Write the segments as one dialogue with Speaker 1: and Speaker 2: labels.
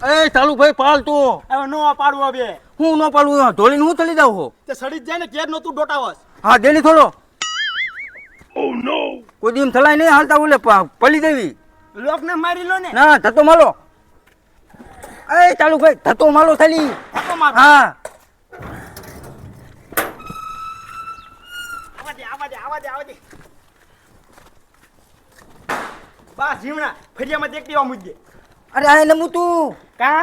Speaker 1: એ ચાલુ ભાઈ પાલ તું
Speaker 2: હવે નો પાડવો બે
Speaker 1: હું નો પાડું ધોલીને હું ચલી જાઉં હો?
Speaker 2: તે સડી જાય ને કેર નો તું ડોટાવસ
Speaker 1: હા દેલી થોડો. કોઈ દીમ થલાય નહીં હાલતા ઓલે પલી દેવી.
Speaker 2: લોક ને મારી લો ને.
Speaker 1: ના ધતો માલો. એ ચાલુ ભાઈ ધતો માલો થલી.
Speaker 2: ધતો માર
Speaker 1: હા.
Speaker 2: આવા દે આવા દે આવા દે આવા દે. બા જીમણા ફરિયામાં દેખતી આવા મુદ્દે
Speaker 1: અરે આ એને મૂતું
Speaker 2: કા?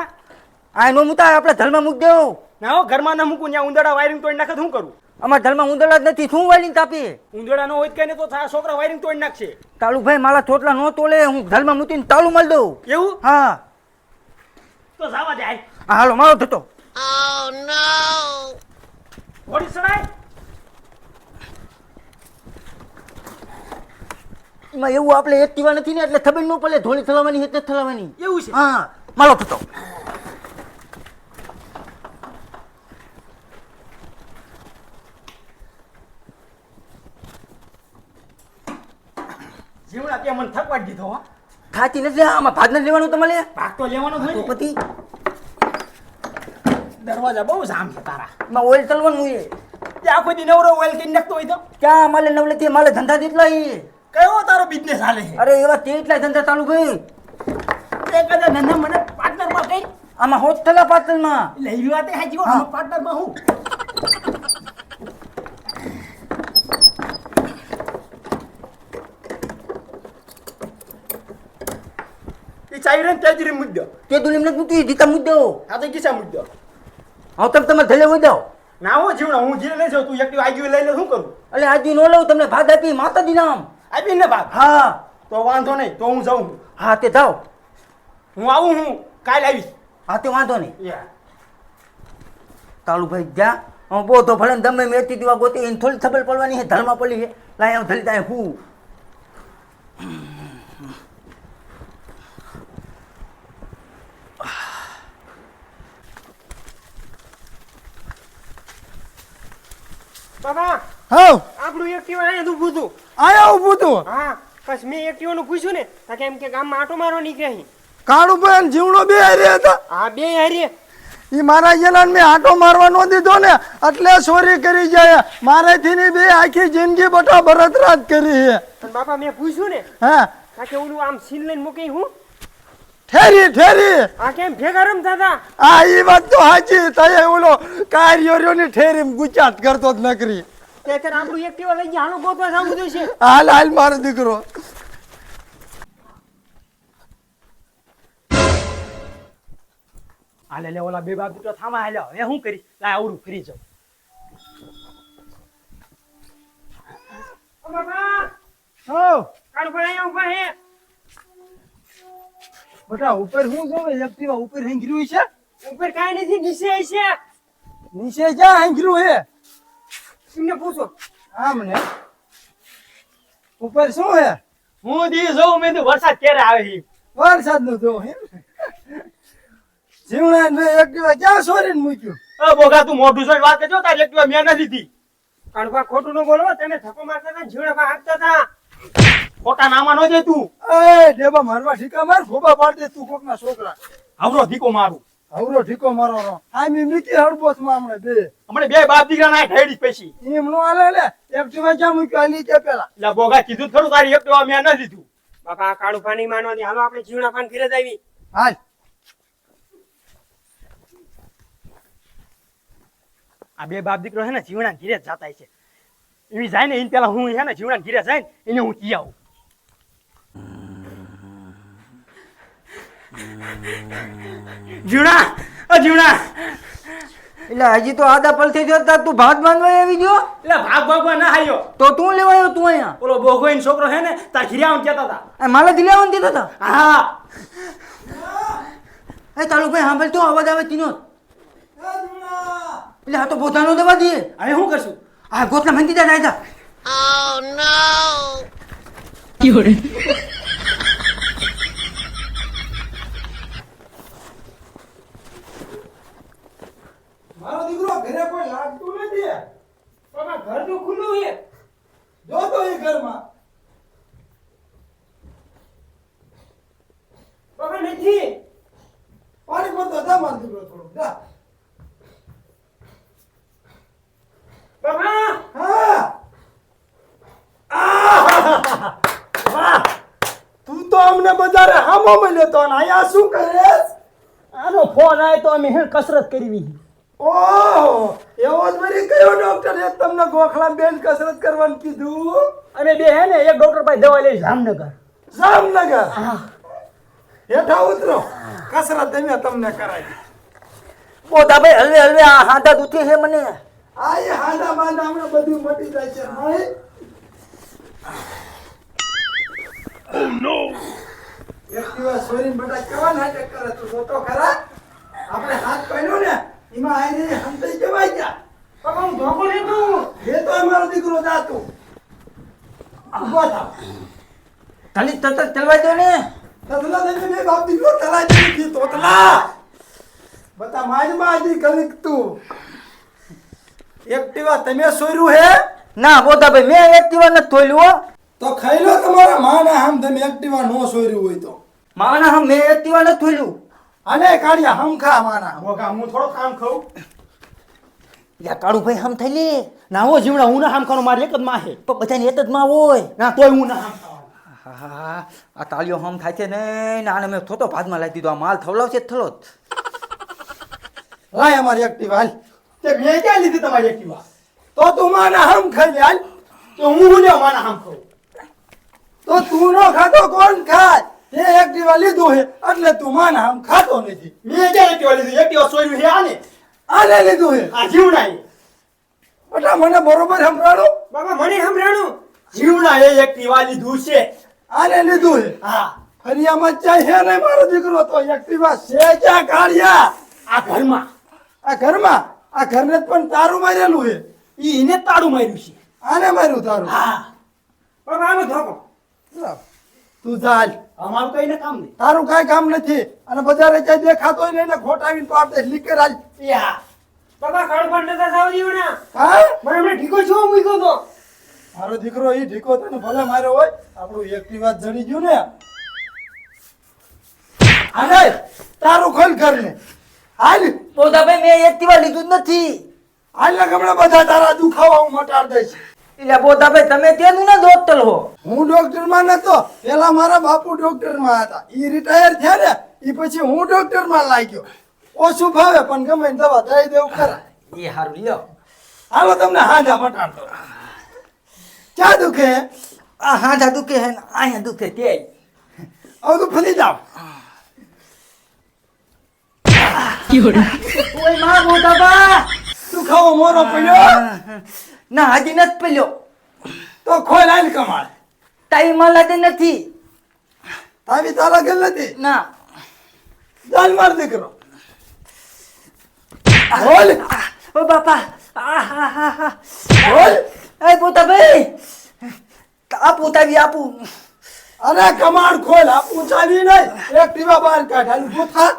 Speaker 1: આ નો મૂતા આપણે ધર્મ મૂક દેવો
Speaker 2: ના હો ઘરમાં ના મૂકું ત્યાં ઉંદરડા વાયરિંગ તોડી નાખે શું કરું?
Speaker 1: અમારા ધર્મમાં ઉંદરડા જ નથી શું વાયરિંગ તાપી
Speaker 2: ઉંદરડા નો હોય તો કઈ તો થા છોકરા વાયરિંગ તોડી નાખશે.
Speaker 1: તાલુ ભાઈ મારા થોટલા નો તોલે હું ધર્મ મૂકીને તાળું મારી દઉં.
Speaker 2: એવું?
Speaker 1: હા.
Speaker 2: તો જવા જાય હાલ
Speaker 1: હા, હાલો મારો થતો
Speaker 2: ઘોડી સડાય.
Speaker 1: એમાં એવું આપણે એક્ટિવા નથી ને એટલે ખબર ન પડે ધોળી થલાવાની એટલે થલાવાની.
Speaker 2: એવું છે?
Speaker 1: હા મારો થતો.
Speaker 2: જીવડા તે મને થકવાડ દીધો હો.
Speaker 1: થાતી નથી આમાં ભાગ નથી લેવાનું તમારે?
Speaker 2: ભાગ તો લેવાનો જ
Speaker 1: તો
Speaker 2: હોય ને.
Speaker 1: પછી
Speaker 2: દરવાજા બહુ જામ છે તારા.
Speaker 1: માં ઓઇલ ચલવાનું
Speaker 2: એ આખો દી નવરો ઓઇલ કરી નાખતો હોય તો?
Speaker 1: ક્યાં માલે નવલેથી માલે ધંધા જેટલા ઈ
Speaker 2: કયો તારો બિઝનેસ હાલે છે?
Speaker 1: અરે એવા તેટલા ધંધા ચાલુ ભાઈ
Speaker 2: તે કદાચ ધંધા મને પાર્ટનરમાં કઈ?
Speaker 1: આમાં હોત થલા પાતળમાં
Speaker 2: એટલે એવી વાત હો. માં હું? એ તેજરી મુદ્દો
Speaker 1: તે દુલી નથી મૂકી દીતા મુદ્દો
Speaker 2: આ તો મુદ્દો
Speaker 1: હું તમ તમે ધલે હોય
Speaker 2: ના હો જીવણા હું જીવ લઈ જાઉં તું એકટી આગી લઈ લે શું કરું?
Speaker 1: એટલે આજુ નો લઉં તમને ભાગ આપી માતાજી નામ.
Speaker 2: આપી ને ભાગ
Speaker 1: હા.
Speaker 2: તો વાંધો નહીં તો હું જાઉં.
Speaker 1: હા તે જાઓ.
Speaker 2: હું આવું હું કાલે આવીશ.
Speaker 1: હા તે વાંધો નહીં.
Speaker 2: યા.
Speaker 1: ગયા. હું બહુ તો ભલે ને દમે મેથી દીવા ગોતી એને થોડી થબલ પડવાની છે ધરમાં પડી છે. લાય હું ધલી તાય હું.
Speaker 3: બાબા.
Speaker 4: હાવ.
Speaker 3: આપણું એક્ટિવા અહીંયા ઊભું હતું
Speaker 4: આયા ઊભું તું
Speaker 3: હા બસ મેં એક્ટિવાનું પૂછ્યું ને તાકે એમ કે ગામમાં આટો મારવા નીકળ્યા અહીં
Speaker 4: કાળુભાઈ અને જીવડો બે હારે હતા.
Speaker 3: હા બે હારી
Speaker 4: ઈ મારા જેલાને મેં આટો મારવા નો દીધો ને એટલે ચોરી કરી જાય. મારેથી ની બે આખી જિંદગી બટા બરતરાજ કરી
Speaker 3: હે. બાપા મેં પૂછ્યું ને
Speaker 4: હા?
Speaker 3: કાકે ઓલું આમ સીલ લઈને મૂકી હું?
Speaker 4: ઠેરી ઠેરી.
Speaker 3: આ કેમ ભેગા રમતા હતા?
Speaker 4: આ ઈ વાત તો સાચી તય ઓલો કાર્યોર્યો ની ઠેરી ગુચાત કરતો જ નકરી.
Speaker 3: તે અત્યારે આપણું એક્ટિવા લઈ ગયા હાલો ગોતવા જવું છે
Speaker 4: હાલ હાલ મારો દીકરો.
Speaker 2: હાલે લે ઓલા બે બાપ દીકરો થામા હાલ્યા હવે શું કરી લાય આવડું ફરી જાઉં.
Speaker 4: બટા ઉપર જોવે એક્ટિવા ઉપર હેંગર્યું છે
Speaker 3: ઉપર કાઈ નથી નીચે છે
Speaker 4: નીચે જ્યાં હેંગર્યું હે?
Speaker 3: એમને પૂછો.
Speaker 4: આમ ને ઉપર શું હે?
Speaker 2: હું દી જોઉં મેં વરસાદ ક્યારે આવે
Speaker 4: વરસાદનું જોઉં હે જીવણા ને એક્ટિવા ક્યાં સોરીને મૂક્યું?
Speaker 2: અ બોગા તું મોઢું જોઈને વાત કરજો તારી એકટીવા મેં નથી લીધી.
Speaker 3: કાળુભા ખોટું ન બોલો તને ધક્કો મારતા હતા જીવડા હાંકતા હતા.
Speaker 2: ખોટા નામા નો દે તું
Speaker 4: એ દેબા મારવા ઠીકા માર ખોબા પાડ દે તું કોકના છોકરા.
Speaker 2: આવરો ધીકો મારું.
Speaker 4: હવરો ઠીકો મારો રો. આ મી મીકી હડબોસમાં હમણે બે.
Speaker 2: હમણે બે બાપ દીકરા ના ઠેડી પછી
Speaker 4: એમ નો આલે લે. એક્ટિવા ક્યાં મૂક્યું આલી કે પેલા.
Speaker 2: લા બોગા કીધું ખરું તારી એકટીવા મે ન દીધું
Speaker 3: બાપા કાળું પાણી માનો માનવાની હાલો આપણે જીવડા પાન જ આવી.
Speaker 4: હાલ.
Speaker 2: આ બે બાપ દીકરો છે ને જીવણા ઘીરે જાતા છે. એવી જાય ને એને પેલા હું હે ને જીવણા ઘીરે જાય ને એને હું કી આવું. જીવણા અ જુણા
Speaker 1: એટલે હજી તો આદા પલથી જોતા તું ભાત બાંધવા આવી ગયો?
Speaker 2: એટલે ભાગ ભાગવા ના આવ્યો.
Speaker 1: તો તું લેવા આવ્યો તું અહીંયા?
Speaker 2: ઓલો બોગોઈન છોકરો છે ને તાર ઘીરે આવું કહેતા હતા
Speaker 1: માલે દિલાવન દીધા હતા
Speaker 2: હા.
Speaker 1: એ તાલુ ભાઈ સાંભળ તો અવાજ આવે તીનો. એટલે આ તો પોતાનો દવા દઈએ
Speaker 2: હવે શું કરશું?
Speaker 1: આ ગોતના મંદી દા નાયદા
Speaker 4: મારો દીકરો ઘરે કોઈ લાગતું નથી.
Speaker 3: બાપા ઘરનું ખુલ્લું છે.
Speaker 4: જો તો એ ઘરમાં.
Speaker 3: પણ નથી.
Speaker 4: પાણી તો જા.
Speaker 3: બાબા!
Speaker 4: હા! આહાહાહા. વાહ! તું તો અમને બજારે હામો મળ્યો તો અને અહીંયા શું કરે
Speaker 2: આનો ફોન આવ્યો તો અમે હે કસરત કરવી
Speaker 4: ઓહ એવો જ વળી કયો ડોક્ટર એ તમને ગોખલા બેન કસરત કરવાનું કીધું?
Speaker 2: અને બે હે ને એક ડોક્ટર પાસે દવા લઈ જામનગર.
Speaker 4: જામનગર? હેઠા ઉતરો. કસરત તમે તમને કરાવી.
Speaker 1: બોધાભાઈ હલવે હલવે આ હાંધા દુખે છે મને.
Speaker 4: આ એ હાંડા બાંધા હમણાં બધું મટી જાય છે. નહીં? એક દિવસ સોરીન બટા કેવા નાટક કરે તું? જોતો ખરા? આપણે હાથ પહેર્યો ને એમાં આઈને હંતાઈ જવાઈ ગયા
Speaker 3: બાબા હું ધોકો લેતો
Speaker 4: એ તો અમારો દીકરો જાતું. ઊભો થાવ.
Speaker 1: ખાલી તરત જ ચલવા દો ને.
Speaker 4: તતલા તને બે બાપ દીકરો તલા જેવી કી તોતલા. બતા માજ માજી કલિક તું. એક્ટિવા તમે સોર્યું હે?
Speaker 1: ના બોધાભાઈ મેં એક્ટિવા નથી થોલ્યું હો.
Speaker 4: તો ખાઈ લો તમારા માના હમ તમે એક્ટિવા નો સોર્યું હોય તો.
Speaker 1: માવાના હમ મેં એક્ટિવા નથી થોલ્યું
Speaker 4: અને કાળિયા હમખા માના
Speaker 2: મોગા હું થોડો કામ ખાઉં.
Speaker 1: યા કાળુભાઈ હમ થઈ લે
Speaker 2: ના હો જીવડા હું ના હામ ખાનો મારે એક જ માં હે
Speaker 1: પણ બધાની એક જ માં હોય.
Speaker 2: ના તોય હું ના
Speaker 1: હા આ તાળીઓ હમ થાય છે ને ને આને મેં થોતો ભાતમાં લાવી દીધો. આ માલ થવલાવશે છે થલો.
Speaker 4: લાય અમારી એક્ટિવા હાલ.
Speaker 2: તે મેં ક્યાં લીધી તમારી એક્ટિવા
Speaker 4: તો તું માના હમ ખાઈ લે હાલ.
Speaker 2: તો હું ને માના હામ ખાઉં.
Speaker 4: તો તું નો ખાતો કોણ ખાય? તે એક્ટિવા લીધું હે એટલે તું માને હમ ખાતો નથી.
Speaker 2: મેં ક્યાં લીધું? એક દીવા સોયરું છે આને?
Speaker 4: આને લીધું હે
Speaker 2: આ જીવડા એ
Speaker 4: બટા મને બરોબર સંભળાડો
Speaker 3: બાબા મને સંભળાણું.
Speaker 2: જીવડા એ દીવા લીધું છે.
Speaker 4: આને લીધું હે
Speaker 2: હા.
Speaker 4: ફરિયામાં ચાય હે નહીં મારો દીકરો તો એક્ટિવા છે ક્યાં કાઢ્યા
Speaker 2: આ ઘરમાં.
Speaker 4: આ ઘરમાં? આ ઘરને પણ તારું મારેલું હે
Speaker 2: ઈ એને તાળું માર્યું છે.
Speaker 4: આને માર્યું તારું?
Speaker 2: હા.
Speaker 3: પણ આનો ધોકો.
Speaker 4: તું ચાલ.
Speaker 2: અમારું કઈ કામ નહીં.
Speaker 4: તારું કઈ કામ નથી. અને બજારે ક્યાંય દેખાતો નહીં ને ખોટાવીને તો આપણે લીકર હાલ
Speaker 2: યા
Speaker 3: બાબા ખડફડ નતા સાવ ને
Speaker 4: હા?
Speaker 3: મને હમણાં ઠીકો છો મૂક્યો તો?
Speaker 4: મારો દીકરો ઈ ઢીકો તને ભલે માર્યો હોય આપણું એક્ટિવા જડી ગયું ને. આને તારું ખોલ ઘરને. હાલ.
Speaker 1: બોધાભાઈ મેં એક્ટિવા લીધું જ નથી.
Speaker 4: હાલ ને બધા તારા દુખાવા હું મટાડ દઈશ.
Speaker 1: એટલે બોધાભાઈ તમે તેનું ના ડોક્ટર હો?
Speaker 4: હું ડોક્ટરમાં નતો પેલા મારા બાપુ ડોક્ટરમાં હતા. ઈ રિટાયર થયા ને ઈ પછી હું ડોક્ટરમાં લાગ્યો. ઓછું ભાવે પણ ગમે ને દવા દઈ દેવું ખરા.
Speaker 1: એ હારું લ્યો.
Speaker 4: હાલો તમને હાંજા મટાડતો ક્યાં દુખે
Speaker 1: આ હાથા દુખે ને અહીંયા દુખે તે.
Speaker 4: હવે તો ફરી જાવ
Speaker 1: ઓયમાં
Speaker 4: દુખાવો મોરો પડ્યો?
Speaker 1: ના હજી નથી પેલ્યો
Speaker 4: તો ખોલ આલ કમાલ.
Speaker 1: ટાઈમ લાગે નથી.
Speaker 4: તાવી તારા ગેલ નથી?
Speaker 1: ના.
Speaker 4: જાલ માર દીકરો. બોલ.
Speaker 1: ઓ બાપા
Speaker 4: બોલ.
Speaker 1: એ બોધાભાઈ આપું તાવી આપું.
Speaker 4: અરે કમાડ ખોલ. આપું પૂછાવી નહીં. એક્ટિવા બહાર કાઢ. હાલ ઊભો થા.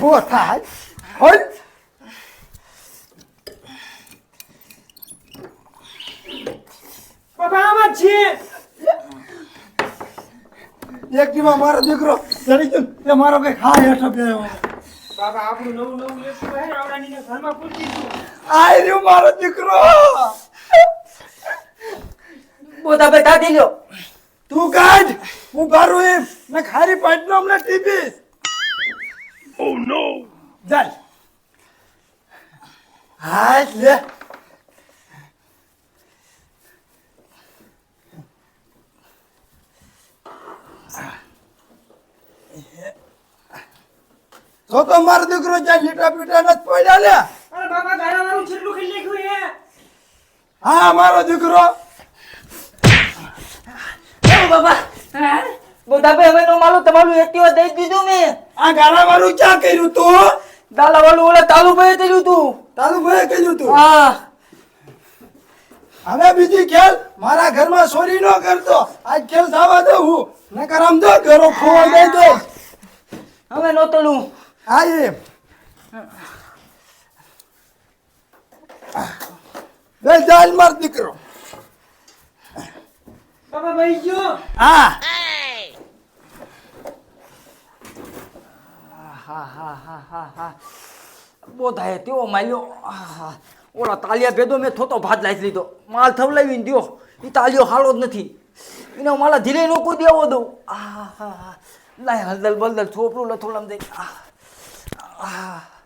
Speaker 4: ઊભો થા. ખોલ
Speaker 3: બાબા આમાં છે.
Speaker 4: એક્ટિવા મારો દીકરો. ચડી ગયો તે મારો કઈ ખા હેઠો બે
Speaker 3: બાબા આપણું નવું નવું લેશું હે આવડાની ઘરમાં પૂછીશું
Speaker 4: આય રહ્યો મારો દીકરો.
Speaker 1: બોધાભાઈ કાઢી લ્યો.
Speaker 4: તું કાઢ. હું એમ. ને ખારી પાટનો હમણાં ટીપીશ ઓ નો ચાલ. હાય લે. તો તો મારો દીકરો જાય લીટા પીટા નથી પડ્યા ને
Speaker 3: અરે બાબા ગારા વાળું છેલ્લું ખાઈ નાખ્યું હે.
Speaker 4: હા મારો દીકરો.
Speaker 1: બાબા બોધાભાઈ હવે નો માલું તમારું એક્ટિવા દઈ દીધું મેં.
Speaker 4: આ ગાળા વાળું ક્યાં કર્યું તું?
Speaker 1: દાલા વાળું ઓલા તાલુભાઈ કર્યું તું.
Speaker 4: તાલુભાઈએ કર્યું તું?
Speaker 1: હા.
Speaker 4: હવે બીજી ખેલ મારા ઘરમાં ચોરી ન કરતો. આજ ખેલ થવા દઉં હું. નકર આમ જો ઘરો ખોવા દઈ દો
Speaker 1: હવે નોતલું
Speaker 4: હા એમ બે જાલ માર દીકરો.
Speaker 3: બાબા ભાઈ ગયો.
Speaker 4: હા.
Speaker 1: હા હા હા હા હા. બહુ થાય તેવો માલ્યો. ઓલા તાલિયા ભેદો મેં થોતો ભાત લાવી લીધો. માલ થવલાવીને દ્યો. એ તાલિયો હાલો જ નથી. એનો મારા ધીરે નો કોઈ દેવો દઉં. હા લાય હલદલ બલદલ છોપરું લથોડામ દઈ. આ આહ.